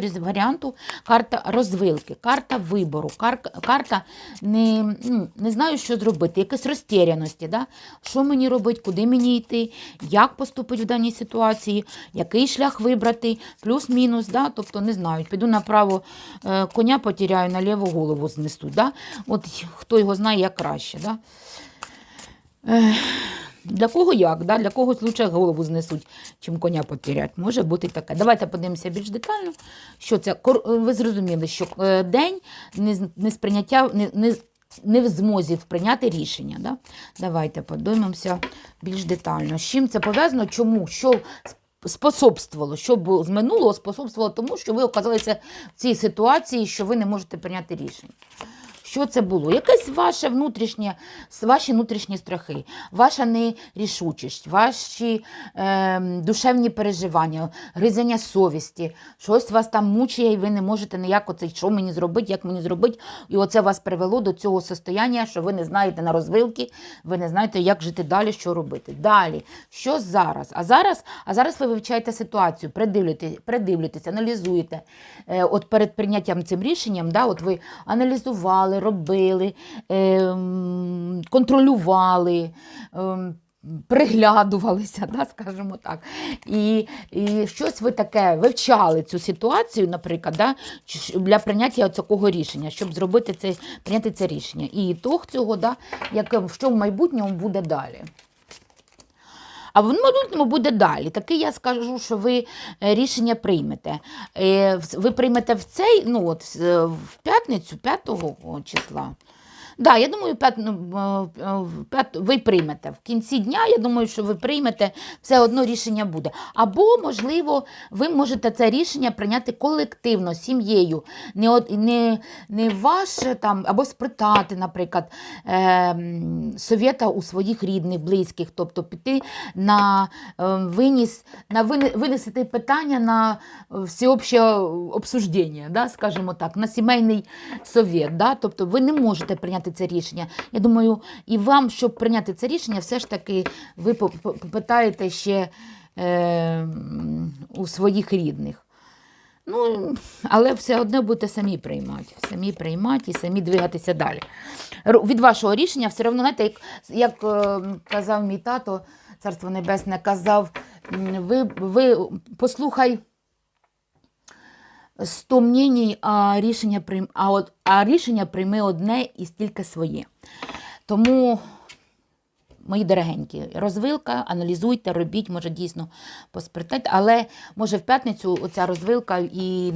різ- варіанту карта розвилки, карта вибору, кар- карта не, ну, не знаю, що зробити, якась розтеряності, да? що мені робити, куди мені йти, як поступити в даній ситуації, який шлях вибрати, плюс-мінус, да? тобто не знаю, піду направо е, коня потеряю, наліво голову знесу. Да? От хто його знає, як краще. Да? Для кого як? Да? Для когось лучше голову знесуть, чим коня потерять. Може бути таке. Давайте подивимося більш детально. Що це? Ви зрозуміли, що е, день не, сприйняття, не, не, не в змозі прийняти рішення. Да? Давайте подивимося більш детально. З чим це пов'язано? Чому? Що сп- способствувало, що б з минулого способствувало тому, що ви оказалися в цій ситуації, що ви не можете прийняти рішення. Що це було? Якесь ваше внутрішнє, ваші внутрішні страхи, ваша нерішучість, ваші е, душевні переживання, гризення совісті, щось вас там мучає, і ви не можете ніяк оце, що мені зробити, як мені зробити. І оце вас привело до цього состояння, що ви не знаєте на розвилки, ви не знаєте, як жити далі, що робити. Далі, що зараз? А зараз, а зараз ви вивчаєте ситуацію, придивлюєте, придивлюєтесь, аналізуєте. Е, от перед прийняттям цим рішенням, да, от ви аналізували, робили, ем, контролювали. ем, Приглядувалися, да, скажімо так. І, і щось ви таке вивчали цю ситуацію, наприклад, да, для прийняття такого рішення, щоб зробити це, прийняти це рішення. І ітог цього, да, як, що в майбутньому буде далі. А в майбутньому буде далі. Таки я скажу, що ви е, рішення приймете. Е, Ви приймете в цей, ну от е, в п'ятницю, 5 числа. Да, я думаю, п'ят, ну, е, е, п'ят- ви приймете. В кінці дня, я думаю, що ви приймете, все одно рішення буде. Або, можливо, ви можете це рішення прийняти колективно, сім'єю. Не, не, не ваше там, або спитати, наприклад, е, совєта у своїх рідних, близьких, тобто піти на е, виніс, на винесити питання на всеобще обсуждення, да, скажімо так, на сімейний совет. Да? Тобто ви не можете прийняти це рішення. Я думаю, і вам, щоб прийняти це рішення, все ж таки ви по- по- попитаєте ще е, у своїх рідних. Ну, але все одно будете самі приймати. Самі приймати і самі двигатися далі. Від вашого рішення все одно, знаєте, як, як е, казав мій тато, царство небесне, казав, ви, ви послухай 100 мнень, а рішення, прийм, а, от, а рішення прийми одне і стільки своє. Тому, мої дорогенькі, розвилка, аналізуйте, робіть, може дійсно поспритайте, але може в п'ятницю оця розвилка і